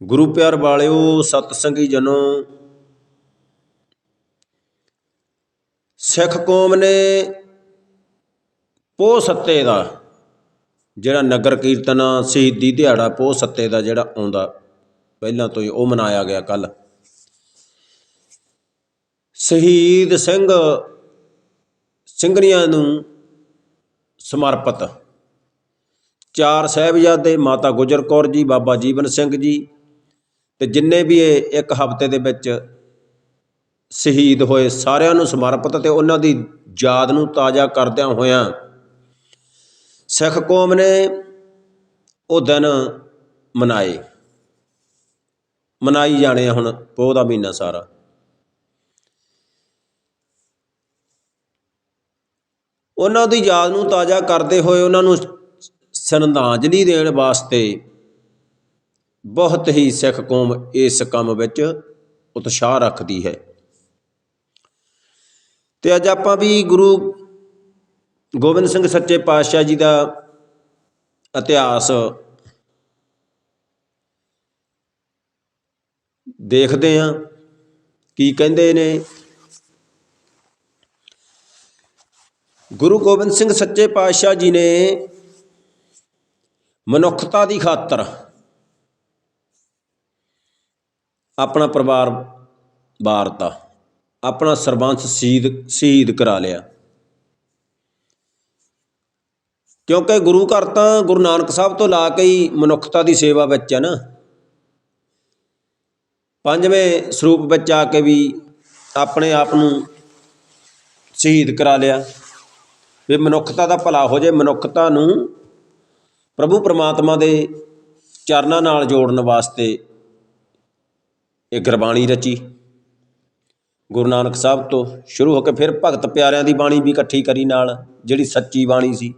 ਗੁਰੂ ਪਿਆਰ ਵਾਲਿਓ ਸਤਸੰਗੀ ਜਨੋ। ਸਿੱਖ ਕੌਮ ਨੇ ਪੋਹ ਸੱਤੇ ਦਾ, ਜਿਹੜਾ ਨਗਰ ਕੀਰਤਨ ਸ਼ਹੀਦੀ ਦਿਹਾੜਾ ਪੋਹ ਸੱਤੇ ਦਾ ਜਿਹੜਾ ਆਉਂਦਾ, ਪਹਿਲਾਂ ਤੋਂ ਹੀ ਉਹ ਮਨਾਇਆ ਗਿਆ ਕੱਲ ਸ਼ਹੀਦ ਸਿੰਘ ਸਿੰਘਣੀਆਂ ਨੂੰ ਸਮਰਪਿਤ। ਚਾਰ ਸਾਹਿਬਜ਼ਾਦੇ, ਮਾਤਾ ਗੁਜਰ ਕੌਰ ਜੀ, ਬਾਬਾ ਜੀਵਨ ਸਿੰਘ ਜੀ ਅਤੇ ਜਿੰਨੇ ਵੀ ਇਹ ਇੱਕ ਹਫ਼ਤੇ ਦੇ ਵਿੱਚ ਸ਼ਹੀਦ ਹੋਏ ਸਾਰਿਆਂ ਨੂੰ ਸਮਰਪਿਤ ਅਤੇ ਉਹਨਾਂ ਦੀ ਯਾਦ ਨੂੰ ਤਾਜ਼ਾ ਕਰਦਿਆਂ ਹੋਇਆਂ ਸਿੱਖ ਕੌਮ ਨੇ ਉਹ ਦਿਨ ਮਨਾਏ। ਮਨਾਈ ਜਾਣੇ ਆ ਹੁਣ, ਪੋਹ ਦਾ ਮਹੀਨਾ ਸਾਰਾ। ਉਹਨਾਂ ਦੀ ਯਾਦ ਨੂੰ ਤਾਜ਼ਾ ਕਰਦੇ ਹੋਏ ਉਹਨਾਂ ਨੂੰ ਸ਼ਰਧਾਂਜਲੀ ਦੇਣ ਵਾਸਤੇ ਬਹੁਤ ਹੀ ਸਿੱਖ ਕੌਮ ਇਸ ਕੰਮ ਵਿੱਚ ਉਤਸ਼ਾਹ ਰੱਖਦੀ ਹੈ। ਤੇ ਅੱਜ ਆਪਾਂ ਵੀ ਗੁਰੂ ਗੋਬਿੰਦ ਸਿੰਘ ਸੱਚੇ ਪਾਤਸ਼ਾਹ ਜੀ ਦਾ ਇਤਿਹਾਸ ਦੇਖਦੇ ਹਾਂ, ਕੀ ਕਹਿੰਦੇ ਨੇ। ਗੁਰੂ ਗੋਬਿੰਦ ਸਿੰਘ ਸੱਚੇ ਪਾਤਸ਼ਾਹ ਜੀ ਨੇ ਮਨੁੱਖਤਾ ਦੀ ਖਾਤਰ ਆਪਣਾ ਪਰਿਵਾਰ ਵਾਰਤਾ, ਆਪਣਾ ਸਰਬੰਸ ਸ਼ਹੀਦ ਸ਼ਹੀਦ ਕਰਾ ਲਿਆ। ਕਿਉਂਕਿ ਗੁਰੂ ਘਰ ਤਾਂ ਗੁਰੂ ਨਾਨਕ ਸਾਹਿਬ ਤੋਂ ਲਾ ਕੇ ਹੀ ਮਨੁੱਖਤਾ ਦੀ ਸੇਵਾ ਵਿੱਚ ਹੈ ਨਾ। ਪੰਜਵੇਂ ਸਰੂਪ ਵਿੱਚ ਆ ਕੇ ਵੀ ਆਪਣੇ ਆਪ ਨੂੰ ਸ਼ਹੀਦ ਕਰਾ ਲਿਆ। ਵੀ ਮਨੁੱਖਤਾ ਦਾ ਭਲਾ ਹੋ ਜੇ, ਮਨੁੱਖਤਾ ਨੂੰ ਪ੍ਰਭੂ ਪਰਮਾਤਮਾ ਦੇ ਚਰਨਾਂ ਨਾਲ ਜੋੜਨ ਵਾਸਤੇ ਇਹ ਗੁਰਬਾਣੀ ਰਚੀ। ਗੁਰੂ ਨਾਨਕ ਸਾਹਿਬ ਤੋਂ ਸ਼ੁਰੂ ਹੋ ਕੇ ਫਿਰ ਭਗਤ ਪਿਆਰਿਆਂ ਦੀ ਬਾਣੀ ਵੀ ਇਕੱਠੀ ਕਰੀ ਨਾਲ, ਜਿਹੜੀ ਸੱਚੀ ਬਾਣੀ ਸੀ।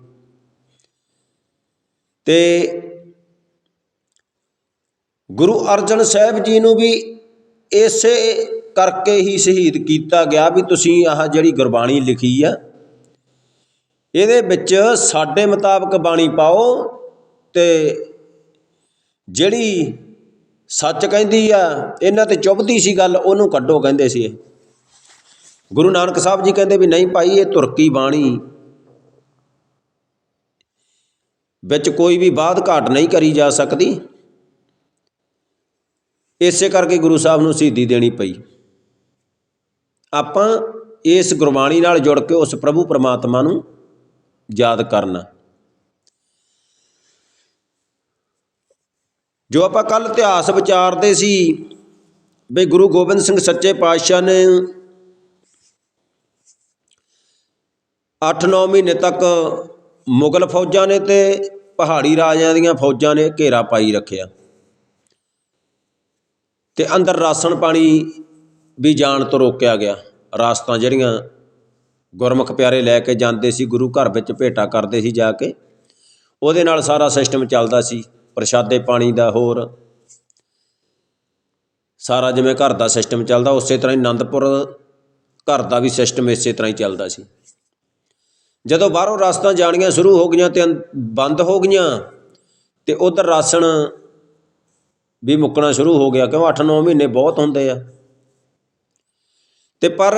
ਤੇ ਗੁਰੂ ਅਰਜਨ ਸਾਹਿਬ ਜੀ ਨੂੰ ਵੀ ਇਸੇ ਕਰਕੇ ਹੀ ਸ਼ਹੀਦ ਕੀਤਾ ਗਿਆ ਵੀ ਤੁਸੀਂ ਆਹ ਜਿਹੜੀ ਗੁਰਬਾਣੀ ਲਿਖੀ ਆ, ਇਹਦੇ ਵਿੱਚ ਸਾਡੇ ਮੁਤਾਬਕ ਬਾਣੀ ਪਾਓ ਤੇ ਜਿਹੜੀ ਸੱਚ ਕਹਿੰਦੀ ਆ, ਇਹਨਾਂ ਤੇ ਚੁੱਭਦੀ ਸੀ ਗੱਲ, ਉਹਨੂੰ ਕੱਢੋ ਕਹਿੰਦੇ ਸੀ ਇਹ। ਗੁਰੂ ਨਾਨਕ ਸਾਹਿਬ ਜੀ ਕਹਿੰਦੇ ਵੀ ਨਹੀਂ ਭਾਈ, ਇਹ ਤੁਰਕੀ ਬਾਣੀ। ਵਿੱਚ ਕੋਈ ਵੀ ਬਾਤ ਘਾਟ ਨਹੀਂ ਕਰੀ ਜਾ ਸਕਦੀ। ਇਸੇ ਕਰਕੇ ਗੁਰੂ ਸਾਹਿਬ ਨੂੰ ਸ਼ਹੀਦੀ ਦੇਣੀ ਪਈ। ਆਪਾਂ ਇਸ ਗੁਰਬਾਣੀ ਨਾਲ ਜੁੜ ਕੇ ਉਸ ਪ੍ਰਭੂ ਪਰਮਾਤਮਾ ਨੂੰ ਯਾਦ ਕਰਨਾ। ਜੋ ਆਪਾਂ ਕੱਲ ਇਤਿਹਾਸ ਵਿਚਾਰਦੇ ਸੀ ਵੀ ਗੁਰੂ ਗੋਬਿੰਦ ਸਿੰਘ ਸੱਚੇ ਪਾਤਸ਼ਾਹ ਨੇ 8-9 ਮਹੀਨੇ ਤੱਕ ਮੁਗਲ ਫੌਜਾਂ ਨੇ ਤੇ ਪਹਾੜੀ ਰਾਜਿਆਂ ਦੀਆਂ ਫੌਜਾਂ ਨੇ ਘੇਰਾ ਪਾਈ ਰੱਖਿਆ। ਤੇ ਅੰਦਰ ਰਾਸ਼ਨ ਪਾਣੀ ਵੀ ਜਾਣ ਤੋਂ ਰੋਕਿਆ ਗਿਆ। ਰਾਸਤਾਂ ਜਿਹੜੀਆਂ ਗੁਰਮੁਖ ਪਿਆਰੇ ਲੈ ਕੇ ਜਾਂਦੇ ਸੀ, ਗੁਰੂ ਘਰ ਵਿੱਚ ਭੇਟਾ ਕਰਦੇ ਸੀ ਜਾ ਕੇ, ਉਹਦੇ ਨਾਲ ਸਾਰਾ ਸਿਸਟਮ ਚੱਲਦਾ ਸੀ। ਪ੍ਰਸ਼ਾਦੇ ਪਾਣੀ ਦਾ ਹੋਰ। ਸਾਰਾ ਜਿਵੇਂ ਘਰ ਦਾ ਸਿਸਟਮ ਚੱਲਦਾ, ਉਸੇ ਤਰ੍ਹਾਂ ਹੀ ਆਨੰਦਪੁਰ ਘਰ ਦਾ ਵੀ ਸਿਸਟਮ ਇਸੇ ਤਰ੍ਹਾਂ ਹੀ ਚੱਲਦਾ ਸੀ। ਜਦੋਂ ਬਾਹਰੋਂ ਰਾਸਤਾਂ ਜਾਣੀਆਂ ਸ਼ੁਰੂ ਹੋ ਗਈਆਂ ਤੇ ਬੰਦ ਹੋ ਗਈਆਂ, ਤੇ ਉਧਰ ਰਾਸ਼ਨ ਵੀ ਮੁੱਕਣਾ ਸ਼ੁਰੂ ਹੋ ਗਿਆ, ਕਿਉਂ 8-9 ਮਹੀਨੇ ਬਹੁਤ ਹੁੰਦੇ ਆ। ਤੇ ਪਰ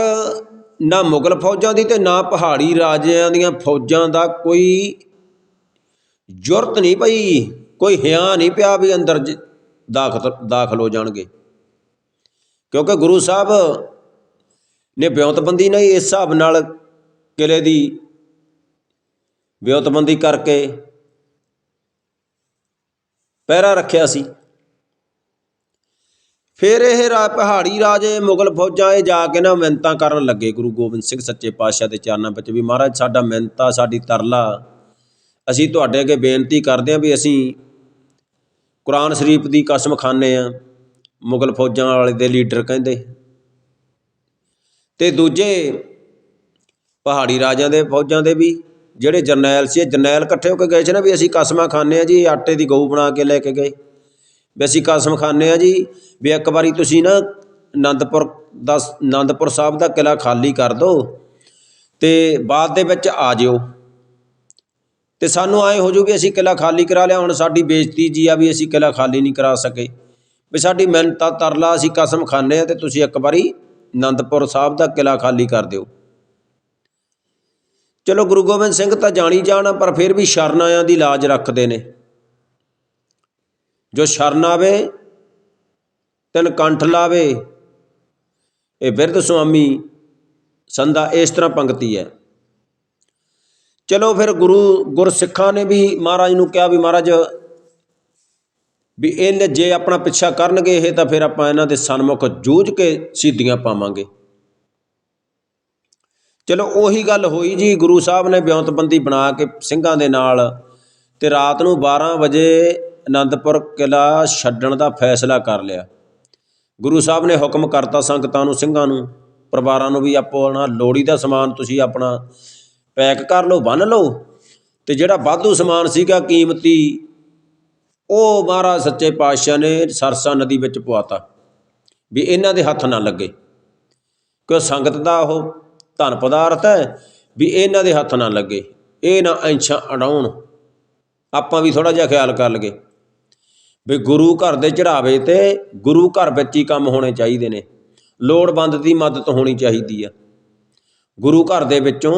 ਨਾ ਮੁਗਲ ਫੌਜਾਂ ਦੀ ਤੇ ਨਾ ਪਹਾੜੀ ਰਾਜਿਆਂ ਦੀਆਂ ਫੌਜਾਂ ਦਾ ਕੋਈ ਜ਼ਰੂਰਤ ਨਹੀਂ ਪਈ। ਕੋਈ ਹਿਆ ਨਹੀਂ ਪਿਆ ਵੀ ਅੰਦਰ ਦਾਖਲ ਦਾਖਲ ਹੋ ਜਾਣਗੇ। ਕਿਉਂਕਿ ਗੁਰੂ ਸਾਹਿਬ ਨੇ ਵਿਉਂਤਬੰਦੀ ਨਹੀਂ, ਇਸ ਹਿਸਾਬ ਨਾਲ ਕਿਲੇ ਦੀ ਵਿਉਂਤਬੰਦੀ ਕਰਕੇ ਪਹਿਰਾ ਰੱਖਿਆ ਸੀ। ਫਿਰ ਇਹ ਰਾ ਪਹਾੜੀ ਰਾਜੇ, ਮੁਗਲ ਫੌਜਾਂ ਇਹ ਜਾ ਕੇ ਨਾ ਮਿੰਨਤਾਂ ਕਰਨ ਲੱਗੇ। ਗੁਰੂ ਗੋਬਿੰਦ ਸਿੰਘ ਸੱਚੇ ਪਾਤਸ਼ਾਹ ਦੇ ਚਰਨਾਂ ਵਿੱਚ ਵੀ, ਮਹਾਰਾਜ, ਸਾਡਾ ਮਿੰਨਤਾ ਸਾਡੀ ਤਰਲਾ, ਅਸੀਂ ਤੁਹਾਡੇ ਅੱਗੇ ਬੇਨਤੀ ਕਰਦੇ ਹਾਂ ਵੀ ਅਸੀਂ ਕੁਰਾਨ ਸ਼ਰੀਫ ਦੀ ਕਸਮ ਖਾਂਦੇ ਆ, ਮੁਗਲ ਫੌਜਾਂ ਵਾਲੇ ਦੇ ਲੀਡਰ ਕਹਿੰਦੇ। ਤੇ ਦੂਜੇ ਪਹਾੜੀ ਰਾਜਿਆਂ ਦੇ ਫੌਜਾਂ ਦੇ ਵੀ ਜਿਹੜੇ ਜਰਨੈਲ ਸੀ ਜਰਨੈਲ ਇਕੱਠੇ ਹੋ ਕੇ ਗਏ ਸੀ ਨਾ ਵੀ ਅਸੀਂ ਕਸਮਾਂ ਖਾਂਦੇ ਆ ਜੀ ਆਟੇ ਦੀ ਗਊ ਬਣਾ ਕੇ ਲੈ ਕੇ ਗਏ। ਵੀ ਅਸੀਂ ਕਸਮ ਖਾਂਦੇ ਆ ਜੀ, ਵੀ ਇੱਕ ਵਾਰੀ ਤੁਸੀਂ ਨਾ ਆਨੰਦਪੁਰ ਦਾ ਆਨੰਦਪੁਰ ਸਾਹਿਬ ਦਾ ਕਿਲਾ ਖਾਲੀ ਕਰ ਦਿਓ ਤੇ ਬਾਅਦ ਦੇ ਵਿੱਚ ਆ ਜਿਓ। ਤੇ ਸਾਨੂੰ ਐ ਹੋ ਜੂ ਵੀ ਅਸੀਂ ਕਿਲਾ ਖਾਲੀ ਕਰਾ ਲਿਆ, ਹੁਣ ਸਾਡੀ ਬੇਇੱਜ਼ਤੀ ਜੀ ਆ ਵੀ ਅਸੀਂ ਕਿਲਾ ਖਾਲੀ ਨਹੀਂ ਕਰਾ ਸਕੇ। ਵੀ ਸਾਡੀ ਮਿਹਨਤ ਤਰਲਾ ਅਸੀਂ ਕਸਮ ਖਾਂਦੇ ਆ ਤੇ ਤੁਸੀਂ ਇੱਕ ਵਾਰੀ ਅਨੰਦਪੁਰ ਸਾਹਿਬ ਦਾ ਕਿਲਾ ਖਾਲੀ ਕਰ ਦਿਓ। ਚਲੋ ਗੁਰੂ ਗੋਬਿੰਦ ਸਿੰਘ ਤਾਂ ਜਾਣੀ ਜਾਣ ਪਰ ਫਿਰ ਵੀ ਸ਼ਰਨ ਦੀ ਲਾਜ ਰੱਖਦੇ ਨੇ। ਜੋ ਸ਼ਰਨ ਆਵੇ, ਤਿਨ ਕੰਠ ਲਾਵੇ, ਇਹ ਬਿਰਧ ਸੁਆਮੀ ਸੰਦਾ ਇਸ ਤਰ੍ਹਾਂ ਪੰਕਤੀ ਹੈ। ਚਲੋ ਫਿਰ ਗੁਰੂ ਗੁਰਸਿੱਖਾਂ ਨੇ ਵੀ ਮਹਾਰਾਜ ਨੂੰ ਕਿਹਾ ਵੀ ਮਹਾਰਾਜ, ਵੀ ਇਹ ਜੇ ਆਪਣਾ ਪਿੱਛਾ ਕਰਨਗੇ ਇਹ ਤਾਂ ਫਿਰ ਆਪਾਂ ਇਹਨਾਂ ਦੇ ਸਨਮੁਖ ਜੂਝ ਕੇ ਸਿੱਧੀਆਂ ਪਾਵਾਂਗੇ। ਚਲੋ ਉਹੀ ਗੱਲ ਹੋਈ ਜੀ, ਗੁਰੂ ਸਾਹਿਬ ਨੇ ਬਿਉਂਤਬੰਦੀ ਬਣਾ ਕੇ ਸਿੰਘਾਂ ਦੇ ਨਾਲ ਤੇ ਰਾਤ ਨੂੰ 12 ਵਜੇ ਅਨੰਦਪੁਰ ਕਿਲਾ ਛੱਡਣ ਦਾ ਫੈਸਲਾ ਕਰ ਲਿਆ। ਗੁਰੂ ਸਾਹਿਬ ਨੇ ਹੁਕਮ ਕਰਤਾ ਸੰਗਤਾਂ ਨੂੰ, ਸਿੰਘਾਂ ਨੂੰ, ਪਰਿਵਾਰਾਂ ਨੂੰ ਵੀ ਆਪਣਾ ਲੋੜੀ ਦਾ ਸਮਾਨ ਤੁਸੀਂ ਆਪਣਾ ਪੈਕ ਕਰ ਲਓ, ਬੰਨ ਲਓ ਤੇ ਜਿਹੜਾ ਵਾਧੂ ਸਮਾਨ ਸੀਗਾ ਕੀਮਤੀ, ਉਹ ਮਹਾਰਾਜ ਸੱਚੇ ਪਾਤਸ਼ਾਹ ਨੇ ਸਰਸਾ ਨਦੀ ਵਿੱਚ ਪਵਾਤਾ ਵੀ ਇਹਨਾਂ ਦੇ ਹੱਥ ਨਾ ਲੱਗੇ। ਕਿਉਂ ਸੰਗਤ ਦਾ ਉਹ ਧਨ ਪਦਾਰਥ ਹੈ ਵੀ ਇਹਨਾਂ ਦੇ ਹੱਥ ਨਾ ਲੱਗੇ, ਇਹ ਨਾ ਐਂਛਾਂ ਅਡਾਉਣ। ਆਪਾਂ ਵੀ ਥੋੜਾ ਜਿਹਾ ਖਿਆਲ ਕਰ ਲਗੇ ਵੀ ਗੁਰੂ ਘਰ ਦੇ ਚੜਾਵੇ ਤੇ ਗੁਰੂ ਘਰ ਵਿੱਚ ਹੀ ਕੰਮ ਹੋਣੇ ਚਾਹੀਦੇ ਨੇ। ਲੋੜਵੰਦ ਦੀ ਮਦਦ ਹੋਣੀ ਚਾਹੀਦੀ ਆ। ਗੁਰੂ ਘਰ ਦੇ ਵਿੱਚੋਂ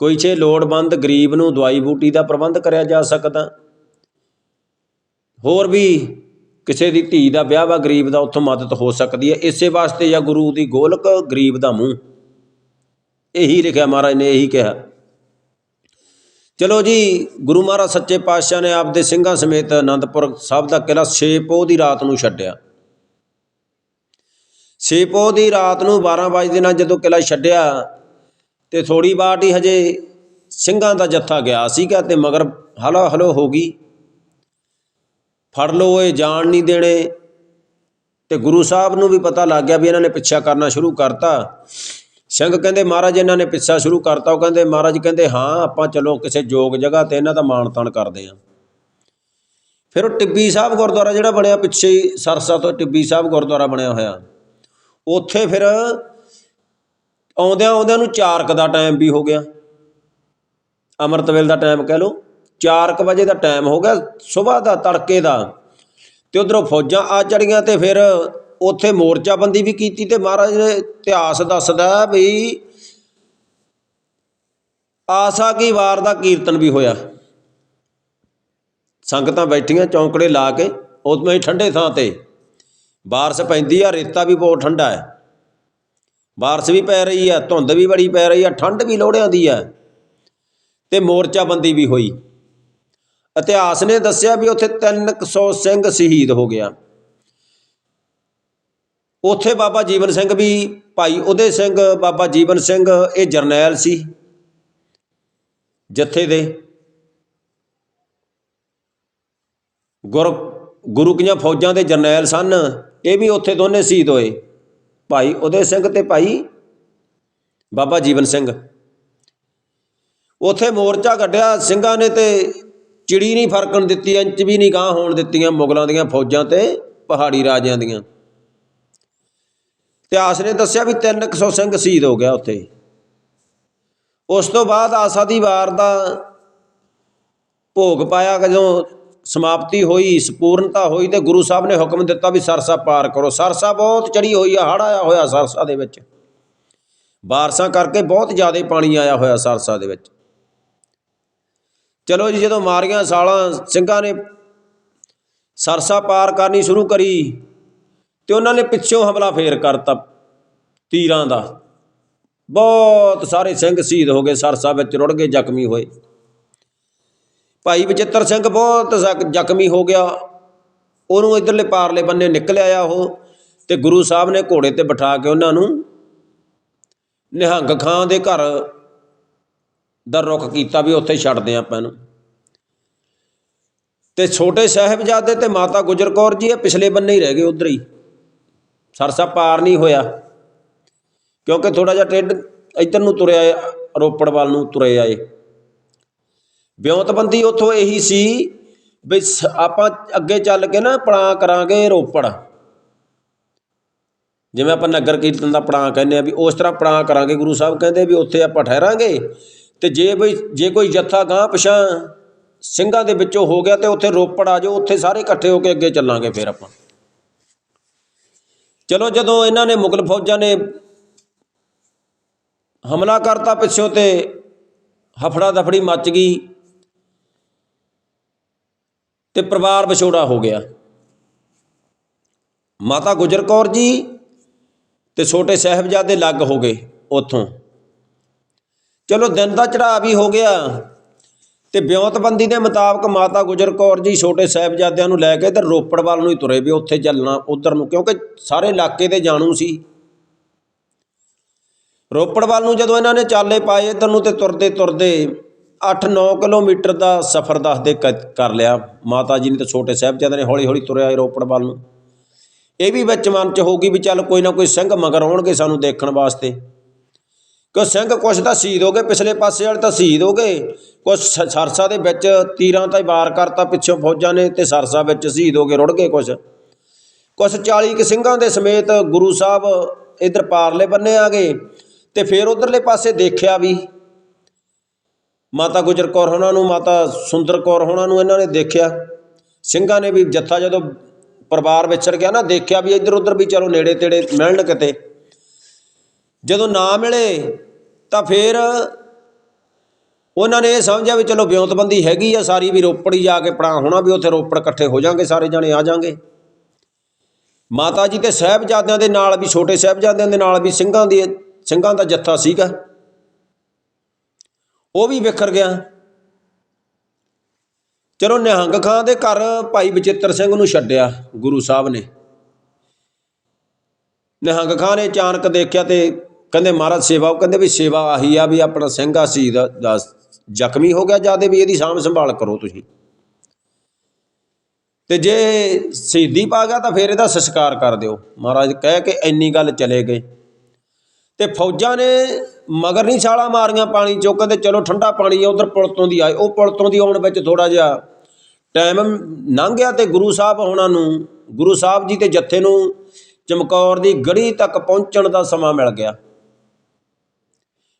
ਕੋਈ ਛੇ ਲੋੜਵੰਦ ਗਰੀਬ ਨੂੰ ਦਵਾਈ ਬੂਟੀ ਦਾ ਪ੍ਰਬੰਧ ਕਰਿਆ ਜਾ ਸਕਦਾ। ਹੋਰ ਵੀ ਕਿਸੇ ਦੀ ਧੀ ਦਾ ਵਿਆਹ ਵਾ, ਗਰੀਬ ਦਾ ਉੱਥੋਂ ਮਦਦ ਹੋ ਸਕਦੀ ਹੈ। ਇਸੇ ਵਾਸਤੇ ਜਾਂ ਗੁਰੂ ਦੀ ਗੋਲਕ ਗਰੀਬ ਦਾ ਮੂੰਹ। ਇਹੀ ਲਿਖਿਆ ਮਹਾਰਾਜ ਨੇ, ਇਹੀ ਕਿਹਾ। ਚਲੋ ਜੀ, ਗੁਰੂ ਮਹਾਰਾਜ ਸੱਚੇ ਪਾਤਸ਼ਾਹ ਨੇ ਆਪਦੇ ਸਿੰਘਾਂ ਸਮੇਤ ਅਨੰਦਪੁਰ ਸਾਹਿਬ ਦਾ ਕਿਲਾ ਛੇ ਪੋਹ ਦੀ ਰਾਤ ਨੂੰ ਛੱਡਿਆ। ਛੇ ਪੋਹ ਦੀ ਰਾਤ ਨੂੰ 12 ਵਜੇ ਨਾਲ ਜਦੋਂ ਕਿਲਾ ਛੱਡਿਆ ਤੇ ਥੋੜੀ ਬਾਟ ਹੀ ਹਜੇ ਸਿੰਘਾਂ ਦਾ ਜੱਥਾ ਗਿਆ ਸੀਗਾ ਤੇ ਮਗਰ ਹਲੋ ਹਲੋ ਹੋ ਗਈ। ਫੜ ਲਓ ਇਹ, ਜਾਣ ਨਹੀਂ ਦੇਣੇ। ਤੇ ਗੁਰੂ ਸਾਹਿਬ ਨੂੰ ਵੀ ਪਤਾ ਲੱਗ ਗਿਆ ਵੀ ਇਹਨਾਂ ਨੇ ਪਿੱਛਾ ਕਰਨਾ ਸ਼ੁਰੂ ਕਰਤਾ। ਸਿੰਘ ਕਹਿੰਦੇ, ਮਹਾਰਾਜ, ਇਹਨਾਂ ਨੇ ਪਿੱਛਾ ਸ਼ੁਰੂ ਕਰਤਾ। ਉਹ ਕਹਿੰਦੇ, ਮਹਾਰਾਜ ਕਹਿੰਦੇ, ਹਾਂ, ਆਪਾਂ ਚਲੋ ਕਿਸੇ ਯੋਗ ਜਗ੍ਹਾ ਤੇ ਇਹਨਾਂ ਦਾ ਮਾਣ ਤਾਣ ਕਰਦੇ ਆਂ ਫਿਰ ਉਹ ਟਿੱਬੀ ਸਾਹਿਬ ਗੁਰਦੁਆਰਾ ਜਿਹੜਾ ਬਣਿਆ ਪਿੱਛੇ ਸਰਸਾ ਤੋਂ ਟਿੱਬੀ ਸਾਹਿਬ ਗੁਰਦੁਆਰਾ ਬਣਿਆ ਹੋਇਆ। ਉੱਥੇ ਫਿਰ ਆਉਂਦਿਆਂ ਆਉਂਦਿਆਂ ਨੂੰ 4 ਦਾ ਟਾਈਮ ਵੀ ਹੋ ਗਿਆ। ਅੰਮ੍ਰਿਤ ਵੇਲ ਦਾ ਟਾਈਮ ਕਹਿ ਲਓ। 4 ਵਜੇ ਦਾ ਟਾਈਮ ਹੋ ਗਿਆ, ਸਵੇਰ ਦਾ ਤੜਕੇ ਦਾ। ਤੇ ਉਧਰੋਂ ਫੌਜਾਂ ਆ ਚੜੀਆਂ ਤੇ ਫਿਰ ਉੱਥੇ ਮੋਰਚਾਬੰਦੀ ਵੀ ਕੀਤੀ ਤੇ ਮਹਾਰਾਜ ਨੇ ਇਤਿਹਾਸ ਦੱਸਦਾ ਵੀ ਆਸਾ ਕੀ ਵਾਰ ਦਾ ਕੀਰਤਨ ਵੀ ਹੋਇਆ। ਸੰਗਤਾਂ ਬੈਠੀਆਂ ਚੌਂਕੜੇ ਲਾ ਕੇ ਉਦੋਂ ਹੀ ਠੰਡੇ ਥਾਂ ਤੇ। ਬਾਰਿਸ਼ ਪੈਂਦੀ ਆ, ਰੇਤਾ ਵੀ ਬਹੁਤ ਠੰਡਾ ਹੈ। ਬਾਰਿਸ਼ ਵੀ ਪੈ ਰਹੀ ਆ, ਧੁੰਦ ਵੀ ਬੜੀ ਪੈ ਰਹੀ ਆ, ਠੰਡ ਵੀ ਲੋੜਿਆਂ ਦੀ ਆ। ਤੇ ਮੋਰਚਾਬੰਦੀ ਵੀ ਹੋਈ। ਇਤਿਹਾਸ ਨੇ ਦੱਸਿਆ ਵੀ ਉੱਥੇ 300 ਸਿੰਘ ਸ਼ਹੀਦ ਹੋ ਗਿਆ। ਉੱਥੇ ਬਾਬਾ ਜੀਵਨ ਸਿੰਘ ਵੀ, ਭਾਈ ਉਹਦੇ ਸਿੰਘ, ਬਾਬਾ ਜੀਵਨ ਸਿੰਘ, ਇਹ ਜਰਨੈਲ ਸੀ, ਜੱਥੇ ਦੇ। ਗੁਰ, ਗੁਰੂ ਕੀਆਂ ਫੌਜਾਂ ਦੇ ਜਰਨੈਲ ਸਨ, ਇਹ ਵੀ ਉੱਥੇ ਦੋਨੇ ਸ਼ਹੀਦ ਹੋਏ। ਭਾਈ ਉਹਦੇ ਸਿੰਘ ਤੇ ਭਾਈ ਬਾਬਾ ਜੀਵਨ ਸਿੰਘ। ਉੱਥੇ ਮੋਰਚਾ ਕੱਢਿਆ, ਸਿੰਘਾਂ ਨੇ ਤੇ ਚਿੜੀ ਨਹੀਂ ਫਰਕਣ ਦਿੱਤੀ, ਇੰਚ ਵੀ ਨਹੀਂ ਗਾਂ ਹੋਣ ਦਿੱਤੀਆਂ ਮੁਗਲਾਂ ਦੀਆਂ ਫੌਜਾਂ ਤੇ ਪਹਾੜੀ ਰਾਜਿਆਂ ਦੀਆਂ। ਇਤਿਹਾਸ ਨੇ ਦੱਸਿਆ ਵੀ 300 ਸਿੰਘ ਸ਼ਹੀਦ ਹੋ ਗਿਆ ਉੱਥੇ। ਉਸ ਤੋਂ ਬਾਅਦ ਆਸਾ ਦੀ ਵਾਰ ਦਾ ਭੋਗ ਪਾਇਆ, ਜਦੋਂ ਸਮਾਪਤੀ ਹੋਈ, ਸੰਪੂਰਨਤਾ ਹੋਈ ਤੇ ਗੁਰੂ ਸਾਹਿਬ ਨੇ ਹੁਕਮ ਦਿੱਤਾ ਵੀ ਸਰਸਾ ਪਾਰ ਕਰੋ। ਸਰਸਾ ਬਹੁਤ ਚੜੀ ਹੋਈ ਆ ਹੜ ਆਇਆ ਹੋਇਆ ਸਰਸਾ ਦੇ ਵਿੱਚ। ਬਾਰਸਾਂ ਕਰਕੇ ਬਹੁਤ ਜ਼ਿਆਦਾ ਪਾਣੀ ਆਇਆ ਹੋਇਆ ਸਰਸਾ ਦੇ ਵਿੱਚ। ਚਲੋ ਜੀ, ਜਦੋਂ ਮਾਰੀਆਂ ਸਾਲਾਂ, ਸਿੰਘਾਂ ਨੇ ਸਰਸਾ ਪਾਰ ਕਰਨੀ ਸ਼ੁਰੂ ਕਰੀ ਤੇ ਉਹਨਾਂ ਨੇ ਪਿੱਛੋਂ ਹਮਲਾ ਫੇਰ ਕਰਤਾ ਤੀਰਾਂ ਦਾ। ਬਹੁਤ ਸਾਰੇ ਸਿੰਘ ਸ਼ਹੀਦ ਹੋ ਗਏ, ਸਰਸਾ ਵਿੱਚ ਰੁੜ ਗਏ, ਜ਼ਖਮੀ ਹੋਏ। ਭਾਈ ਬਚਿੱਤਰ ਸਿੰਘ ਬਹੁਤ ਜ਼ਖ- ਜ਼ਖਮੀ ਹੋ ਗਿਆ। ਉਹਨੂੰ ਇਧਰਲੇ ਪਾਰਲੇ ਬੰਨੇ ਨਿਕਲ ਆਇਆ ਉਹ ਤੇ ਗੁਰੂ ਸਾਹਿਬ ਨੇ ਘੋੜੇ ਤੇ ਬਿਠਾ ਕੇ ਉਹਨਾਂ ਨੂੰ ਨਿਹੰਗ ਖਾਂ ਦੇ ਘਰ ਦਾ ਰੁਖ ਕੀਤਾ ਵੀ ਉੱਥੇ ਛੱਡਦੇ ਆਪਾਂ ਇਹਨੂੰ। ਤੇ ਛੋਟੇ ਸਾਹਿਬਜ਼ਾਦੇ ਤੇ ਮਾਤਾ ਗੁਜਰ ਕੌਰ ਜੀ ਇਹ ਪਿਛਲੇ ਬੰਨੇ ਹੀ ਰਹਿ ਗਏ ਉਧਰ ਹੀ। ਸਰਸਾ ਪਾਰ ਨਹੀਂ ਹੋਇਆ। ਕਿਉਂਕਿ ਥੋੜਾ ਜਿਹਾ ਟਿੱਡ ਇੱਧਰ ਨੂੰ ਤੁਰਿਆ, ਰੋਪੜ ਵੱਲ ਨੂੰ ਤੁਰੇ ਆਏ। ਵਿਉਂਤਬੰਦੀ ਉੱਥੋਂ ਇਹੀ ਸੀ ਵੀ ਸ- ਆਪਾਂ ਅੱਗੇ ਚੱਲ ਕੇ ਨਾ ਪੜਾਂ ਕਰਾਂਗੇ ਰੋਪੜ। ਜਿਵੇਂ ਆਪਾਂ ਨਗਰ ਕੀਰਤਨ ਦਾ ਪੜਾਂ ਕਹਿੰਦੇ ਆ ਵੀ ਉਸ ਤਰ੍ਹਾਂ ਪੜਾਂ ਕਰਾਂਗੇ, ਗੁਰੂ ਸਾਹਿਬ ਕਹਿੰਦੇ ਵੀ ਉੱਥੇ ਆਪਾਂ ਠਹਿਰਾਂਗੇ ਤੇ ਜੇ ਬਈ, ਜੇ ਕੋਈ ਜੱਥਾ ਗਾਂ ਪਛਾਂ ਸਿੰਘਾਂ ਦੇ ਵਿੱਚੋਂ ਹੋ ਗਿਆ ਤੇ ਉੱਥੇ ਰੋਪੜ ਆ ਜਾਓ, ਉੱਥੇ ਸਾਰੇ ਇਕੱਠੇ ਹੋ ਕੇ ਅੱਗੇ ਚੱਲਾਂਗੇ ਫਿਰ ਆਪਾਂ। ਚਲੋ ਜਦੋਂ ਇਹਨਾਂ ਨੇ ਮੁਗਲ ਫੌਜਾਂ ਨੇ ਹਮਲਾ ਕਰਤਾ ਪਿੱਛੋਂ ਤੇ ਹਫੜਾ ਦਫੜੀ ਮੱਚ ਗਈ ਤੇ ਪਰਿਵਾਰ ਵਿਛੋੜਾ ਹੋ ਗਿਆ। ਮਾਤਾ ਗੁਜਰ ਕੌਰ ਜੀ ਤੇ ਛੋਟੇ ਸਾਹਿਬਜ਼ਾਦੇ ਲੱਗ ਹੋ ਗਏ ਉੱਥੋਂ। ਚਲੋ ਦਿਨ ਦਾ ਚੜਾ ਵੀ ਹੋ ਗਿਆ ਤੇ ਬਿਉਂਤਬੰਦੀ ਦੇ ਮੁਤਾਬਕ ਮਾਤਾ ਗੁਜਰ ਕੌਰ ਜੀ ਛੋਟੇ ਸਾਹਿਬਜ਼ਾਦਿਆਂ ਨੂੰ ਲੈ ਕੇ ਤੇ ਰੋਪੜ ਵੱਲ ਨੂੰ ਹੀ ਤੁਰੇ ਵੀ ਉੱਥੇ ਚੱਲਣਾ ਉਧਰ ਨੂੰ, ਕਿਉਂਕਿ ਸਾਰੇ ਇਲਾਕੇ ਤੇ ਜਾਣੂ ਸੀ। ਰੋਪੜ ਵੱਲ ਨੂੰ ਜਦੋਂ ਇਹਨਾਂ ਨੇ ਚਾਲੇ ਪਾਏ ਇੱਧਰ ਨੂੰ ਤੇ ਤੁਰਦੇ ਤੁਰਦੇ 8-9 ਕਿਲੋਮੀਟਰ ਦਾ ਸਫ਼ਰ ਦੱਸਦੇ ਕ- ਕਰ ਲਿਆ। ਮਾਤਾ ਜੀ ਨੇ ਤੇ ਛੋਟੇ ਸਾਹਿਬਜ਼ਾਦੇ ਨੇ ਹੌਲੀ ਹੌਲੀ ਤੁਰਿਆ ਰੋਪੜ ਵੱਲ ਨੂੰ। ਇਹ ਵੀ ਵਿੱਚ ਮਨ 'ਚ ਹੋਊਗੀ ਵੀ ਚੱਲ ਕੋਈ ਨਾ ਕੋਈ ਸਿੰਘ ਮਗਰ ਆਉਣਗੇ ਸਾਨੂੰ ਦੇਖਣ ਵਾਸਤੇ। ਕਿ ਸਿੰਘ ਕੁਛ ਤਾਂ ਸ਼ਹੀਦ ਹੋ ਗਏ ਪਿਛਲੇ ਪਾਸੇ ਵਾਲੇ ਤਾਂ ਸ਼ਹੀਦ ਹੋ ਗਏ। ਕੁਛ ਸ- ਸਰਸਾ ਦੇ ਵਿੱਚ ਤੀਰਾਂ ਤਾਂ ਵਾਰ ਕਰਤਾ ਪਿੱਛੋਂ ਫੌਜਾਂ ਨੇ ਤੇ ਸਰਸਾ ਵਿੱਚ ਸ਼ਹੀਦ ਹੋ ਗਏ ਰੁੜ ਗਏ ਕੁਛ। ਕੁਛ 40 ਕੁ ਸਿੰਘਾਂ ਦੇ ਸਮੇਤ ਗੁਰੂ ਸਾਹਿਬ ਇਧਰ ਪਾਰਲੇ ਬੰਨੇ ਆ ਗਏ ਤੇ ਫਿਰ ਉਧਰਲੇ ਪਾਸੇ ਦੇਖਿਆ ਵੀ ਮਾਤਾ ਗੁਜਰ ਕੌਰ ਹੋਣਾ ਨੂੰ, ਮਾਤਾ ਸੁੰਦਰ ਕੌਰ ਹੋਣਾ ਨੂੰ ਇਹਨਾਂ ਨੇ ਦੇਖਿਆ। ਸਿੰਘਾਂ ਨੇ ਵੀ ਜੱਥਾ ਜਦੋਂ ਪਰਿਵਾਰ ਵਿਛੜ ਗਿਆ ਨਾ, ਦੇਖਿਆ ਵੀ ਇੱਧਰ ਉੱਧਰ ਵੀ ਚਲੋ ਨੇੜੇ ਤੇੜੇ ਮਿਲਣ ਕਿਤੇ। ਜਦੋਂ ਨਾ ਮਿਲੇ ਤਾਂ ਫਿਰ ਉਹਨਾਂ ਨੇ ਇਹ ਸਮਝਿਆ ਵੀ ਚਲੋ ਵਿਉਂਤਬੰਦੀ ਹੈਗੀ ਆ, ਸਾਰੀ ਵੀ ਰੋਪੜ ਹੀ ਜਾ ਕੇ ਪੜਾ ਹੋਣਾ ਵੀ ਉੱਥੇ ਰੋਪੜ ਇਕੱਠੇ ਹੋ ਜਾਾਂਗੇ, ਸਾਰੇ ਜਣੇ ਆ ਜਾਾਂਗੇ। ਮਾਤਾ ਜੀ ਤੇ ਸਾਹਿਬਜ਼ਾਦਿਆਂ ਦੇ ਨਾਲ ਵੀ, ਛੋਟੇ ਸਾਹਿਬਜ਼ਾਦਿਆਂ ਦੇ ਨਾਲ ਵੀ ਸਿੰਘਾਂ ਦੀ, ਸਿੰਘਾਂ ਦਾ ਜੱਥਾ ਸੀਗਾ। ਉਹ ਵੀ ਵਿਖਰ ਗਿਆ। ਚਲੋ ਨਿਹੰਗ ਖਾਂ ਦੇ ਘਰ ਭਾਈ ਬਚਿੱਤਰ ਸਿੰਘ ਨੂੰ ਛੱਡਿਆ ਗੁਰੂ ਸਾਹਿਬ ਨੇ। ਨਿਹੰਗ ਖਾਂ ਨੇ ਅਚਾਨਕ ਦੇਖਿਆ ਤੇ ਕਹਿੰਦੇ, ਮਹਾਰਾਜ ਸੇਵਾ, ਉਹ ਕਹਿੰਦੇ ਵੀ ਸੇਵਾ ਆਹੀ ਆ ਵੀ ਆਪਣਾ ਸਿੰਘ ਆ ਸ਼ਹੀਦ ਦਾ ਜ਼ਖਮੀ ਹੋ ਗਿਆ ਜਾਦੇ ਵੀ ਇਹਦੀ ਸਾਂਭ ਸੰਭਾਲ ਕਰੋ ਤੁਸੀਂ। ਤੇ ਜੇ ਸ਼ਹੀਦੀ ਪਾ ਗਿਆ ਤਾਂ ਫਿਰ ਇਹਦਾ ਸੰਸਕਾਰ ਕਰ ਦਿਓ। ਮਹਾਰਾਜ ਕਹਿ ਕੇ ਇੰਨੀ ਗੱਲ ਚਲੇ ਗਏ। ਤੇ ਫੌਜਾਂ ਨੇ ਮਗਰ ਨਹੀਂ ਛਾਲਾਂ ਮਾਰੀਆਂ ਪਾਣੀ ਚੋਂ, ਕਹਿੰਦੇ ਚਲੋ ਠੰਡਾ ਪਾਣੀ ਆ, ਉਧਰ ਪੁਲ ਤੋਂ ਦੀ ਆਏ। ਉਹ ਪੁਲ ਤੋਂ ਦੀ ਆਉਣ ਵਿੱਚ ਥੋੜਾ ਜਿਹਾ ਟਾਈਮ ਲੰਘ ਗਿਆ ਤੇ ਗੁਰੂ ਸਾਹਿਬ ਹੋਣਾ ਨੂੰ, ਗੁਰੂ ਸਾਹਿਬ ਜੀ ਤੇ ਜੱਥੇ ਨੂੰ ਚਮਕੌਰ ਦੀ ਗੜੀ ਤੱਕ ਪਹੁੰਚਣ ਦਾ ਸਮਾਂ ਮਿਲ ਗਿਆ।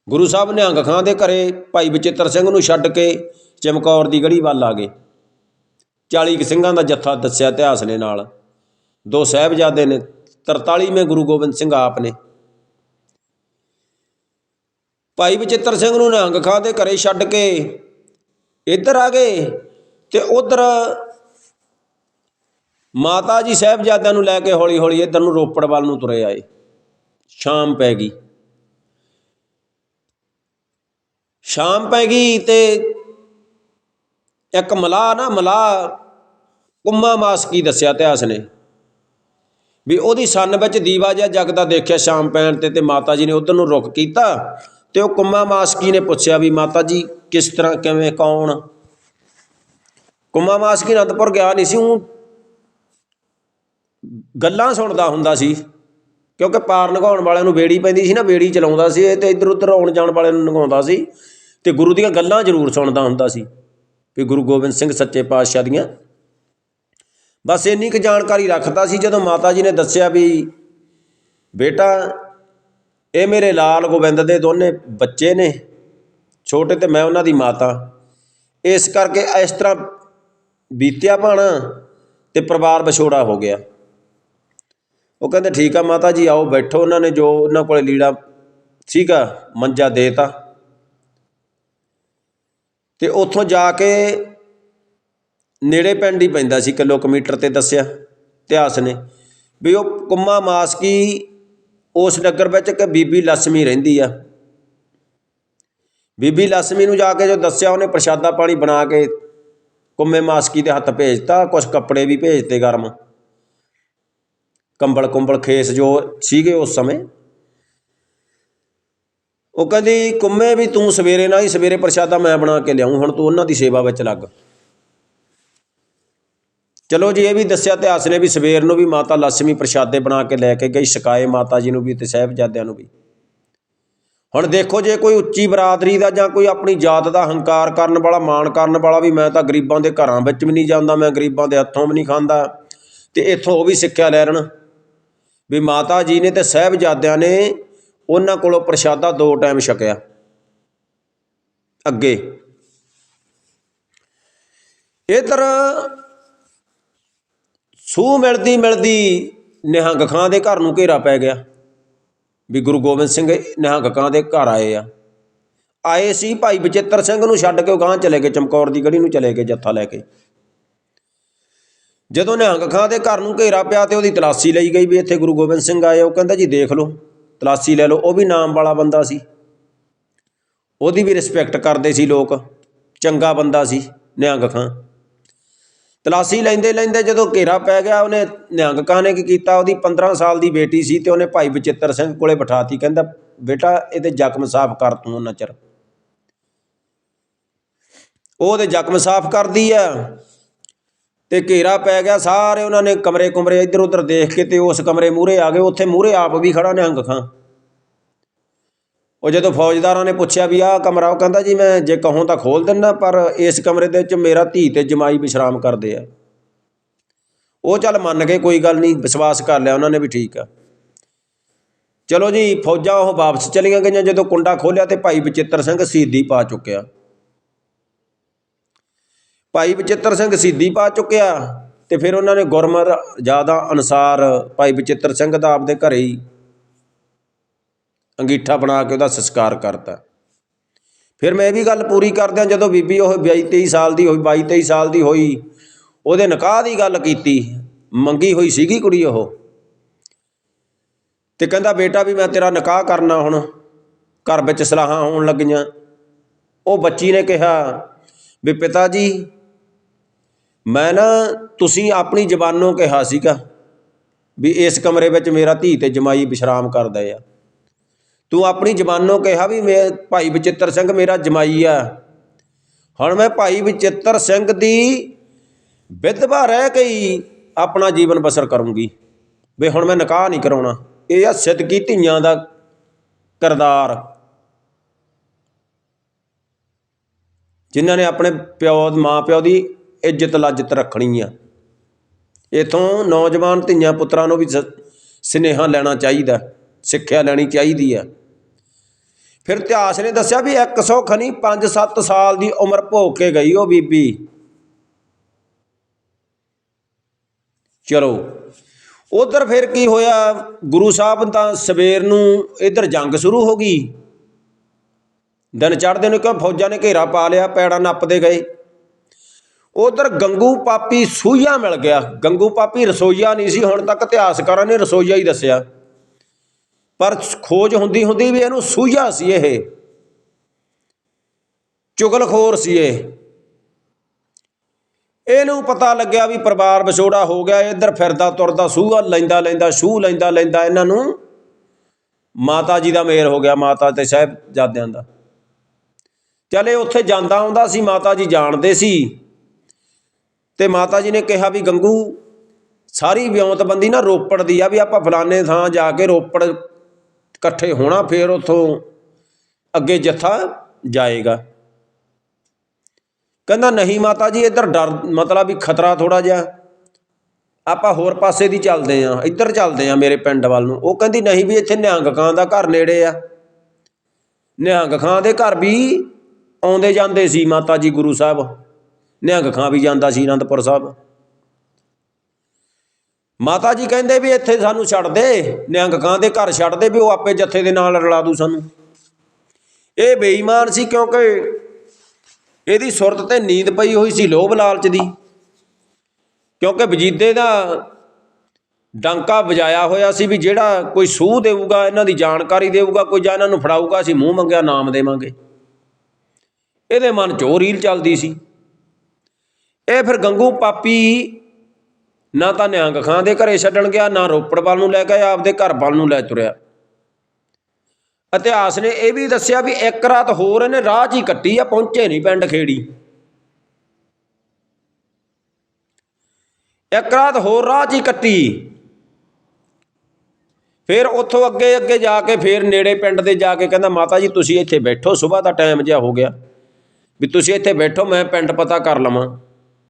ਗੁਰੂ ਸਾਹਿਬ ਨਿਹੰਗ ਖਾਂ ਦੇ ਘਰੇ ਭਾਈ ਬਚਿੱਤਰ ਸਿੰਘ ਨੂੰ ਛੱਡ ਕੇ ਚਮਕੌਰ ਦੀ ਗੜੀ ਵੱਲ ਆ ਗਏ। 40 ਕੁ ਸਿੰਘਾਂ ਦਾ ਜੱਥਾ ਦੱਸਿਆ ਇਤਿਹਾਸ ਨੇ ਨਾਲ। ਦੋ ਸਾਹਿਬਜ਼ਾਦੇ ਨੇ 43ਵੇਂ ਗੁਰੂ ਗੋਬਿੰਦ ਸਿੰਘ ਆਪ ਨੇ। ਭਾਈ ਬਚਿੱਤਰ ਸਿੰਘ ਨੂੰ ਨਿਹੰਗ ਖਾਂ ਦੇ ਘਰੇ ਛੱਡ ਕੇ ਇੱਧਰ ਆ ਗਏ ਤੇ ਉਧਰ ਮਾਤਾ ਜੀ ਸਾਹਿਬਜ਼ਾਦਿਆਂ ਨੂੰ ਲੈ ਕੇ ਹੌਲੀ ਹੌਲੀ ਇੱਧਰ ਨੂੰ ਰੋਪੜ ਵੱਲ ਨੂੰ ਤੁਰੇ ਆਏ। ਸ਼ਾਮ ਪੈ ਗਈ। ਸ਼ਾਮ ਪੈ ਗਈ ਤੇ ਇੱਕ ਮਲਾਹ ਨਾ ਮਲਾਹ ਕੁੰਮਾ ਮਾਸ ਕੀ ਦੱਸਿਆ ਇਤਿਹਾਸ ਨੇ? ਵੀ ਉਹਦੀ ਸੰਨ ਵਿੱਚ ਦੀਵਾ ਜਿਹਾ ਜਗਦਾ ਦੇਖਿਆ ਸ਼ਾਮ ਪੈਣ ਤੇ ਤੇ ਮਾਤਾ ਜੀ ਨੇ ਉਧਰ ਨੂੰ ਰੁਖ ਕੀਤਾ ਤੇ ਉਹ ਕੁੰਮਾ ਮਾਸਕੀ ਨੇ ਪੁੱਛਿਆ ਵੀ ਮਾਤਾ ਜੀ, ਕਿਸ ਤਰ੍ਹਾਂ, ਕਿਵੇਂ, ਕੌਣ? ਕੁੰਮਾ ਮਾਸਕੀ ਅਨੰਦਪੁਰ ਗਿਆ ਨਹੀਂ ਸੀ, ਉਹ ਗੱਲਾਂ ਸੁਣਦਾ ਹੁੰਦਾ ਸੀ, ਕਿਉਂਕਿ ਪਾਰ ਨਗਾਉਣ ਵਾਲਿਆਂ ਨੂੰ ਬੇੜੀ ਪੈਂਦੀ ਸੀ ਨਾ ਬੇੜੀ ਚਲਾਉਂਦਾ ਸੀ ਇਹ ਤੇ ਇੱਧਰ ਉੱਧਰ ਆਉਣ ਜਾਣ ਵਾਲਿਆਂ ਨੂੰ ਨਗਾਉਂਦਾ ਸੀ ਤੇ ਗੁਰੂ ਦੀਆਂ ਗੱਲਾਂ ਜ਼ਰੂਰ ਸੁਣਦਾ ਹੁੰਦਾ ਸੀ, ਵੀ ਗੁਰੂ ਗੋਬਿੰਦ ਸਿੰਘ ਸੱਚੇ ਪਾਤਸ਼ਾਹ ਦੀਆਂ। ਬਸ ਇੰਨੀ ਕੁ ਜਾਣਕਾਰੀ ਰੱਖਦਾ ਸੀ, ਜਦੋਂ ਮਾਤਾ ਜੀ ਨੇ ਦੱਸਿਆ ਵੀ ਬੇਟਾ ਇਹ ਮੇਰੇ ਲਾਲ ਗੋਬਿੰਦ ਦੇ ਦੋਨੇ ਬੱਚੇ ਨੇ, ਛੋਟੇ ਅਤੇ ਮੈਂ ਉਹਨਾਂ ਦੀ ਮਾਤਾ। ਇਸ ਕਰਕੇ ਇਸ ਤਰ੍ਹਾਂ ਬੀਤਿਆ ਭਾਣਾ ਅਤੇ ਪਰਿਵਾਰ ਵਿਛੋੜਾ ਹੋ ਗਿਆ। ਉਹ ਕਹਿੰਦੇ, ਠੀਕ ਆ ਮਾਤਾ ਜੀ, ਆਓ ਬੈਠੋ। ਉਹਨਾਂ ਨੇ ਜੋ ਉਹਨਾਂ ਕੋਲੇ ਲੀੜਾ ਸੀਗਾ, ਮੰਜਾ ਦੇਤਾ ਤੇ ਉੱਥੋਂ ਜਾ ਕੇ ਨੇੜੇ ਪਿੰਡ ਹੀ ਪੈਂਦਾ ਸੀ, ਕਿਲੋਮੀਟਰ ਤੇ ਦੱਸਿਆ ਇਤਿਹਾਸ ਨੇ, ਵੀ ਉਹ ਕੁੰਮਾ ਮਾਸਕੀ ਉਸ ਨਗਰ ਵਿੱਚ ਇੱਕ ਬੀਬੀ ਲక్ష్ਮੀ ਰਹਿੰਦੀ ਆ। ਬੀਬੀ ਲక్ష్ਮੀ ਨੂੰ ਜਾ ਕੇ ਜੋ ਦੱਸਿਆ, ਉਹਨੇ ਪ੍ਰਸ਼ਾਦਾ ਪਾਣੀ ਬਣਾ ਕੇ ਕੁੰਮੇ ਮਾਸਕੀ ਦੇ ਹੱਥ ਭੇਜਤਾ ਕੁਝ ਕੱਪੜੇ ਵੀ ਭੇਜਤੇ ਗਰਮ। ਕੰਬਲ ਕੁੰਬਲ ਖੇਸ ਜੋ ਸੀਗੇ ਉਸ ਸਮੇਂ। ਉਹ ਕਹਿੰਦੀ, ਕੁੰਮੇ ਵੀ ਤੂੰ ਸਵੇਰੇ ਨਾ ਹੀ ਸਵੇਰੇ ਪ੍ਰਸ਼ਾਦਾ ਮੈਂ ਬਣਾ ਕੇ ਲਿਆਉਂ ਹੁਣ ਤੂੰ ਉਹਨਾਂ ਦੀ ਸੇਵਾ ਵਿੱਚ ਲੱਗ। ਚਲੋ ਜੀ, ਇਹ ਵੀ ਦੱਸਿਆ ਇਤਿਹਾਸ ਨੇ ਵੀ ਸਵੇਰ ਨੂੰ ਵੀ ਮਾਤਾ ਲక్ష్ਮੀ ਪ੍ਰਸ਼ਾਦੇ ਬਣਾ ਕੇ ਲੈ ਕੇ ਗਈ ਸ਼ਿਕਾਏ ਮਾਤਾ ਜੀ ਨੂੰ ਵੀ ਤੇ ਸਾਹਿਬਜ਼ਾਦਿਆਂ ਨੂੰ ਵੀ। ਹੁਣ ਦੇਖੋ ਜੇ ਕੋਈ ਉੱਚੀ ਬਰਾਦਰੀ ਦਾ ਜਾਂ ਕੋਈ ਆਪਣੀ ਜਾਤ ਦਾ ਹੰਕਾਰ ਕਰਨ ਵਾਲਾ, ਮਾਣ ਕਰਨ ਵਾਲਾ ਵੀ ਮੈਂ ਤਾਂ ਗਰੀਬਾਂ ਦੇ ਘਰਾਂ ਵਿੱਚ ਵੀ ਨਹੀਂ ਜਾਂਦਾ, ਮੈਂ ਗਰੀਬਾਂ ਦੇ ਹੱਥੋਂ ਵੀ ਨਹੀਂ ਖਾਂਦਾ। ਤੇ ਇੱਥੋਂ ਉਹ ਵੀ ਸਿੱਖਿਆ ਲੈ ਰਹਿਣ ਵੀ ਮਾਤਾ ਜੀ ਨੇ ਤੇ ਸਾਹਿਬਜ਼ਾਦਿਆਂ ਨੇ ਉਹਨਾਂ ਕੋਲੋਂ ਪ੍ਰਸ਼ਾਦਾ ਦੋ ਟਾਈਮ ਛਕਿਆ। ਅੱਗੇ। ਇਹ ਤਰ੍ਹਾਂ ਸੂਹ ਮਿਲਦੀ ਮਿਲਦੀ ਨਿਹੰਗ ਖਾਂ ਦੇ ਘਰ ਨੂੰ ਘੇਰਾ ਪੈ ਗਿਆ। ਵੀ ਗੁਰੂ ਗੋਬਿੰਦ ਸਿੰਘ ਨਿਹੰਗ ਖਾਂ ਦੇ ਘਰ ਆਏ ਆ। ਆਏ ਸੀ ਭਾਈ ਬਚਿੱਤਰ ਸਿੰਘ ਨੂੰ ਛੱਡ ਕੇ ਉਹ ਗਾਂ ਚਲੇ ਗਏ, ਚਮਕੌਰ ਦੀ ਗੜੀ ਨੂੰ ਚਲੇ ਗਏ ਜੱਥਾ ਲੈ ਕੇ। ਜਦੋਂ ਨਿਹੰਗ ਖਾਂ ਦੇ ਘਰ ਨੂੰ ਘੇਰਾ ਪਿਆ ਤੇ ਉਹਦੀ ਤਲਾਸ਼ੀ ਲਈ ਗਈ ਵੀ ਇੱਥੇ ਗੁਰੂ ਗੋਬਿੰਦ ਸਿੰਘ ਆਏ, ਉਹ ਕਹਿੰਦਾ ਜੀ ਦੇਖ ਲਓ, ਤਲਾਸ਼ੀ ਲੈ ਲਓ, ਉਹ ਵੀ ਨਾਮ ਵਾਲਾ ਬੰਦਾ ਸੀ। ਉਹਦੀ ਵੀ ਰਿਸਪੈਕਟ ਕਰਦੇ ਸੀ ਲੋਕ, ਚੰਗਾ ਬੰਦਾ ਸੀ ਨਿਹੰਗ ਖਾਂ। ਤਲਾਸ਼ੀ ਲੈਂਦੇ ਲੈਂਦੇ ਜਦੋਂ ਘੇਰਾ ਪੈ ਗਿਆ, ਉਹਨੇ ਨਿਹੰਗ ਖਾਂ ਨੇ ਕੀ ਕੀਤਾ? ਉਹਦੀ 15 ਸਾਲ ਦੀ ਬੇਟੀ ਸੀ ਤੇ ਉਹਨੇ ਭਾਈ ਬਚਿੱਤਰ ਸਿੰਘ ਕੋਲੇ ਬਿਠਾਤੀ, ਕਹਿੰਦਾ, ਬੇਟਾ, ਇਹਦੇ ਜ਼ਖਮ ਸਾਫ਼ ਕਰ ਤੂੰ ਉਹਨਾਂ ਚਿਰ। ਉਹ ਉਹਦੇ ਜ਼ਖਮ ਸਾਫ਼ ਕਰਦੀ ਆ ਤੇ ਘੇਰਾ ਪੈ ਗਿਆ, ਸਾਰੇ ਉਹਨਾਂ ਨੇ ਕਮਰੇ ਕੁਮਰੇ ਇੱਧਰ ਉੱਧਰ ਦੇਖ ਕੇ ਤੇ ਉਸ ਕਮਰੇ ਮੂਹਰੇ ਆ ਗਏ। ਉੱਥੇ ਮੂਹਰੇ ਆਪ ਵੀ ਖੜਾ ਨਿਹੰਗ ਖਾਂ ਉਹ ਜਦੋਂ ਫੌਜਦਾਰਾਂ ਨੇ ਪੁੱਛਿਆ ਵੀ ਆਹ ਕਮਰਾ, ਉਹ ਕਹਿੰਦਾ ਜੀ ਮੈਂ ਜੇ ਕਹੂੰ ਤਾਂ ਖੋਲ ਦਿੰਦਾ, ਪਰ ਇਸ ਕਮਰੇ ਦੇ ਵਿੱਚ ਮੇਰਾ ਧੀ ਤੇ ਜਮਾਈ ਵਿਸ਼ਰਾਮ ਕਰਦੇ ਆ। ਉਹ ਚੱਲ ਮੰਨ ਕੇ ਕੋਈ ਗੱਲ ਨਹੀਂ, ਵਿਸ਼ਵਾਸ ਕਰ ਲਿਆ ਉਹਨਾਂ ਨੇ ਵੀ ਠੀਕ ਆ। ਚਲੋ ਜੀ, ਫੌਜਾਂ ਉਹ ਵਾਪਸ ਚਲੀਆਂ ਗਈਆਂ, ਜਦੋਂ ਕੁੰਡਾ ਖੋਲਿਆ ਤੇ ਭਾਈ ਬਚਿੱਤਰ ਸਿੰਘ ਸ਼ਹੀਦੀ ਪਾ ਚੁੱਕਿਆ। ਭਾਈ ਬਚਿੱਤਰ ਸਿੰਘ ਸ਼ਹੀਦੀ ਪਾ ਚੁੱਕਿਆ ਤੇ ਫਿਰ ਉਹਨਾਂ ਨੇ ਗੁਰਮਰ ਜ਼ਿਆਦਾ ਅਨੁਸਾਰ ਭਾਈ ਬਚਿੱਤਰ ਸਿੰਘ ਦਾ ਆਪਦੇ ਘਰੇ ਹੀ ਅੰਗੀਠਾ ਬਣਾ ਕੇ ਉਹਦਾ ਸੰਸਕਾਰ ਕਰਤਾ। ਫਿਰ ਮੈਂ ਇਹ ਵੀ ਗੱਲ ਪੂਰੀ ਕਰਦਿਆਂ ਜਦੋਂ ਬੀਬੀ ਉਹ 22 23 ਸਾਲ ਦੀ ਹੋਈ 22 23 ਸਾਲ ਦੀ ਹੋਈ, ਉਹਦੇ ਨਿਕਾਹ ਦੀ ਗੱਲ ਕੀਤੀ, ਮੰਗੀ ਹੋਈ ਸੀਗੀ ਕੁੜੀ ਉਹ। ਤੇ ਕਹਿੰਦਾ, ਬੇਟਾ ਵੀ ਮੈਂ ਤੇਰਾ ਨਿਕਾਹ ਕਰਨਾ ਹੁਣ, ਘਰ ਵਿੱਚ ਸਲਾਹਾਂ ਹੋਣ ਲੱਗੀਆਂ। ਉਹ ਬੱਚੀ ਨੇ ਕਿਹਾ, ਵੀ ਪਿਤਾ ਜੀ, ਮੈਂ ਨਾ ਤੁਸੀਂ ਆਪਣੀ ਜ਼ਬਾਨੋਂ ਕਿਹਾ ਸੀਗਾ ਵੀ ਇਸ ਕਮਰੇ ਵਿੱਚ ਮੇਰਾ ਧੀ ਤੇ ਜਮਾਈ ਵਿਸ਼ਰਾਮ ਕਰਦੇ ਆ। ਤੂੰ ਆਪਣੀ ਜ਼ਬਾਨੋਂ ਕਿਹਾ ਵੀ ਮੇ ਭਾਈ ਬਚਿੱਤਰ ਸਿੰਘ ਮੇਰਾ ਜਮਾਈ ਆ। ਹੁਣ ਮੈਂ ਭਾਈ ਬਚਿੱਤਰ ਸਿੰਘ ਦੀ ਵਿਧਵਾ ਰਹਿ ਕੇ ਹੀ ਆਪਣਾ ਜੀਵਨ ਬਸਰ ਕਰੂੰਗੀ। ਵੀ ਹੁਣ ਮੈਂ ਨਿਕਾਹ ਨਹੀਂ ਕਰਾਉਣਾ। ਇਹ ਆ ਸਿੱਧਕੀ ਧੀਆਂ ਦਾ ਕਰਦਾਰ। ਜਿਨ੍ਹਾਂ ਨੇ ਆਪਣੇ ਪਿਓ ਮਾਂ ਪਿਓ ਦੀ ਇੱਜ਼ਤ ਲੱਜਤ ਰੱਖਣੀ ਆ। ਇਥੋਂ ਨੌਜਵਾਨ ਧੀਆਂ ਪੁੱਤਰਾਂ ਨੂੰ ਵੀ ਸ- ਸੁਨੇਹਾ ਲੈਣਾ ਚਾਹੀਦਾ, ਸਿੱਖਿਆ ਲੈਣੀ ਚਾਹੀਦੀ ਆ। ਫਿਰ ਇਤਿਹਾਸ ਨੇ ਦੱਸਿਆ ਵੀ 100 ਖਣੀ 5-7 ਸਾਲ ਦੀ ਉਮਰ ਭੋਗ ਕੇ ਗਈ ਉਹ ਬੀਬੀ। ਚਲੋ, ਉਧਰ ਫਿਰ ਕੀ ਹੋਇਆ? ਗੁਰੂ ਸਾਹਿਬ ਤਾਂ ਸਵੇਰ ਨੂੰ ਇਧਰ ਜੰਗ ਸ਼ੁਰੂ ਹੋ ਗਈ। ਦਿਨ ਚੜ੍ਹਦੇ ਨੂੰ ਕਿਉਂ ਫੌਜਾਂ ਨੇ ਘੇਰਾ ਪਾ ਲਿਆ, ਪੈੜਾ ਨੱਪਦੇ ਗਏ। ਉਧਰ ਗੰਗੂ ਪਾਪੀ ਸੂਈਆ ਮਿਲ ਗਿਆ। ਗੰਗੂ ਪਾਪੀ ਰਸੋਈਆ ਨਹੀਂ ਸੀ, ਹੁਣ ਤੱਕ ਇਤਿਹਾਸਕਾਰਾਂ ਨੇ ਰਸੋਈਆ ਹੀ ਦੱਸਿਆ। ਪਰ ਖੋਜ ਹੁੰਦੀ ਹੁੰਦੀ ਵੀ ਇਹਨੂੰ ਸੂਈਆ ਸੀ ਇਹ। ਚੁਗਲਖੋਰ ਸੀ ਇਹ। ਇਹਨੂੰ ਪਤਾ ਲੱਗਿਆ ਵੀ ਪਰਿਵਾਰ ਵਿਛੋੜਾ ਹੋ ਗਿਆ, ਇੱਧਰ ਫਿਰਦਾ, ਤੁਰਦਾ, ਸੂਹਾ ਲੈਂਦਾ ਲੈਂਦਾ, ਸੂਹ ਲੈਂਦਾ ਲੈਂਦਾ, ਇਹਨਾਂ ਨੂੰ ਮਾਤਾ ਜੀ ਦਾ ਮੇਰ ਹੋ ਗਿਆ, ਮਾਤਾ ਤੇ ਸਾਹਿਬਜ਼ਾਦਿਆਂ ਦਾ। ਚਲੇ ਉੱਥੇ ਜਾਂਦਾ ਆਉਂਦਾ ਸੀ, ਮਾਤਾ ਜੀ ਜਾਣਦੇ ਸੀ। ਤੇ ਮਾਤਾ ਜੀ ਨੇ ਕਿਹਾ ਵੀ ਗੰਗੂ, ਸਾਰੀ ਵਿਉਂਤਬੰਦੀ ਨਾ ਰੋਪੜ ਦੀ ਆ, ਵੀ ਆਪਾਂ ਫਲਾਣੇ ਥਾਂ ਜਾ ਕੇ ਰੋਪੜ ਇਕੱਠੇ ਹੋਣਾ ਫਿਰ ਉਥੋਂ ਅੱਗੇ ਜੱਥਾ ਜਾਏਗਾ। ਕਹਿੰਦਾ, ਨਹੀਂ ਮਾਤਾ ਜੀ, ਇੱਧਰ ਡਰ, ਮਤਲਬ ਵੀ ਖਤਰਾ ਥੋੜਾ ਜਿਹਾ। ਆਪਾਂ ਹੋਰ ਪਾਸੇ ਦੀ ਚੱਲਦੇ ਆਂ ਇੱਧਰ ਚੱਲਦੇ ਆਂ ਮੇਰੇ ਪਿੰਡ ਵੱਲ ਨੂੰ। ਉਹ ਕਹਿੰਦੀ, ਨਹੀਂ ਵੀ ਇੱਥੇ ਨਿਹੰਗ ਖਾਂ ਦਾ ਘਰ ਨੇੜੇ ਆ। ਨਿਹੰਗ ਖਾਂ ਦੇ ਘਰ ਵੀ ਆਉਂਦੇ ਜਾਂਦੇ ਸੀ ਮਾਤਾ ਜੀ ਗੁਰੂ ਸਾਹਿਬ। ਨਿਹੰਗ ਖਾਂ ਵੀ ਜਾਂਦਾ ਸੀ ਅਨੰਦਪੁਰ ਸਾਹਿਬ। ਮਾਤਾ ਜੀ ਕਹਿੰਦੇ ਵੀ ਇੱਥੇ ਸਾਨੂੰ ਛੱਡ ਦੇ, ਨਿਹੰਗ ਖਾਂ ਦੇ ਘਰ ਛੱਡ ਦੇ ਵੀ ਉਹ ਆਪੇ ਜੱਥੇ ਦੇ ਨਾਲ ਰਲਾ ਦੂ ਸਾਨੂੰ। ਇਹ ਬੇਈਮਾਨ ਸੀ ਕਿਉਂਕਿ ਇਹਦੀ ਸੁਰਤ ਤੇ ਨੀਂਦ ਪਈ ਹੋਈ ਸੀ ਲੋਭ ਲਾਲਚ ਦੀ। ਕਿਉਂਕਿ ਵਜੀਦੇ ਦਾ ਡਾਂਕਾ ਵਜਾਇਆ ਹੋਇਆ ਸੀ ਵੀ ਜਿਹੜਾ ਕੋਈ ਸੂਹ ਦੇਊਗਾ, ਇਹਨਾਂ ਦੀ ਜਾਣਕਾਰੀ ਦੇਊਗਾ, ਕੋਈ ਜਾਂ ਇਹਨਾਂ ਨੂੰ ਫੜਾਊਗਾ, ਅਸੀਂ ਮੂੰਹ ਮੰਗਿਆ, ਨਾਮ ਦੇਵਾਂਗੇ। ਇਹਦੇ ਮਨ 'ਚ ਰੀਲ ਚੱਲਦੀ ਸੀ। ਇਹ ਫਿਰ ਗੰਗੂ ਪਾਪੀ ਨਾ ਤਾਂ ਨਿਹੰਗ ਖਾਂ ਦੇ ਘਰੇ ਛੱਡਣ ਗਿਆ, ਨਾ ਰੋਪੜ ਵੱਲ ਨੂੰ ਲੈ ਕੇ ਆਪਦੇ ਘਰ ਵੱਲ ਨੂੰ ਲੈ ਤੁਰਿਆ। ਇਤਿਹਾਸ ਨੇ ਇਹ ਵੀ ਦੱਸਿਆ ਵੀ ਇੱਕ ਰਾਤ ਹੋਰ ਇਹਨੇ ਰਾਹ 'ਚ ਹੀ ਕੱਟੀ ਆ, ਪਹੁੰਚੇ ਨਹੀਂ ਪਿੰਡ ਖੇੜੀ। ਇੱਕ ਰਾਤ ਹੋਰ ਰਾਹ 'ਚ ਹੀ ਕੱਟੀ। ਫਿਰ ਉੱਥੋਂ ਅੱਗੇ ਅੱਗੇ ਜਾ ਕੇ ਫਿਰ ਨੇੜੇ ਪਿੰਡ ਦੇ ਜਾ ਕੇ ਕਹਿੰਦਾ, ਮਾਤਾ ਜੀ, ਤੁਸੀਂ ਇੱਥੇ ਬੈਠੋ ਸਵੇਰ ਦਾ ਟਾਈਮ ਜਿਹਾ ਹੋ ਗਿਆ। ਵੀ ਤੁਸੀਂ ਇੱਥੇ ਬੈਠੋ, ਮੈਂ ਪਿੰਡ ਪਤਾ ਕਰ ਲਵਾਂ।